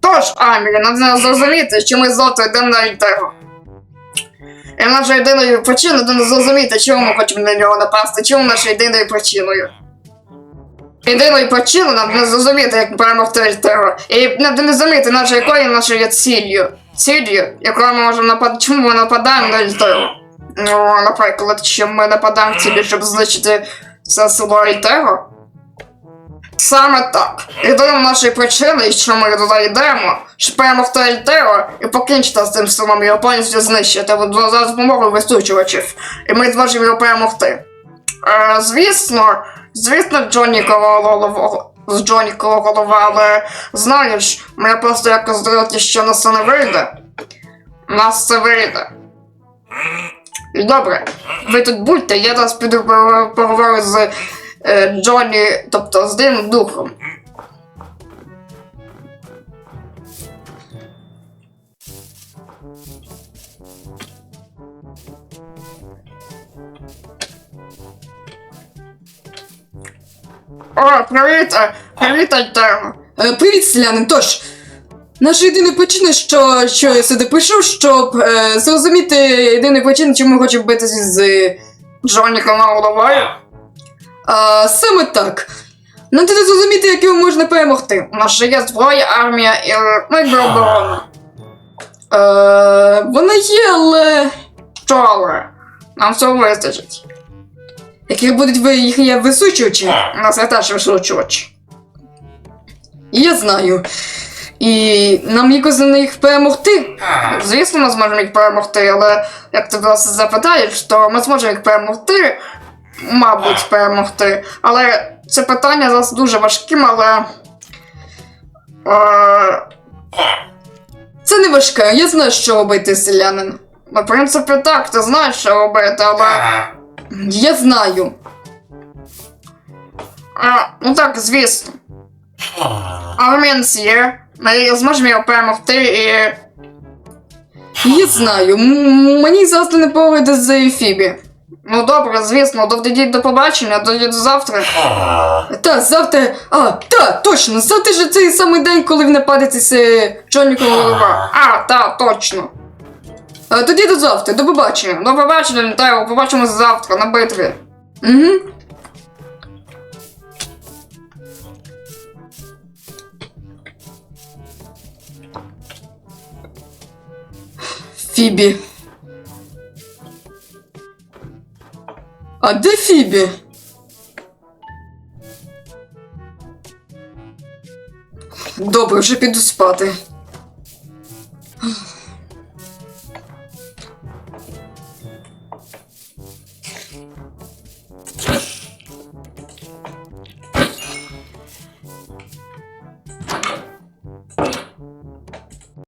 Тож, нам треба зрозуміти, що ми завтра йдемо на Альтеро. І наша єдиною причиною треба зрозуміти, чому ми хочемо на нього напасти, чому наша єдиною причиною. Єдиною причиною нам не зрозуміти, як перемогти Альтеро. І нам не зрозуміти, наша якою нашою є ціллю. Ціллю, якою ми можемо нападати. Чому ми нападаємо на Альтеро? Ну, наприклад, що ми нападаємо в цілі, щоб знищити це село Альтеро. Саме так. Єдиною нашою причиною, що ми туди йдемо, щоб перемогти Альтеро і покінчити з цим селом його повністю знищити за допомогою вистучувачів. І ми зможемо його перемогти. Е, звісно, звісно, Джонні голова з Джонні голова, але знаєш, мене просто якось здається, що нас це не вийде. Нас це вийде. Добре, ви тут будьте, я зараз піду поговорю з е, Джонні, тобто з ним духом. О, привіт! е, Привіт, Альтеро! Е, Привіт, селянин. Тож, наша єдина причина, що, що я сюди прийшов, щоб е, зрозуміти єдину причину, чому ми хочемо битися з. Джонні головою. А, саме так. Нам треба зрозуміти, як його можна перемогти. У нас же є зброя, армія і е, ну, оборона. Е, вона є, але. Що але? Нам цього вистачить. Які будуть ви їх є висучувачі? У нас є теж висучувач. Я знаю. І нам якось на них перемогти. Звісно, ми зможемо їх перемогти, але як ти нас запитаєш, то ми зможемо їх перемогти. Мабуть, перемогти. Але це питання зараз дуже важким, але. Е, Це не важке, я знаю, що робити, селянин. ну, в принципі, так, ти знаєш, що робити, але. Я знаю. А, ну так, звісно. Армінс є. Ми зможемо його перемогти і. Я знаю. М- Мені завтра не поговорити з Фібі. Ну добре, звісно, до тоді до побачення, тоді до завтра. Та, завтра. А, та, точно, завтра ж цей самий день, коли ви нападетеся чольником голова. А, так, точно. А, тоді до завтра, до побачення. До побачення, Літаєво, побачимось завтра на битві. Угу. Фібі. А де Фібі? Добре, вже піду спати.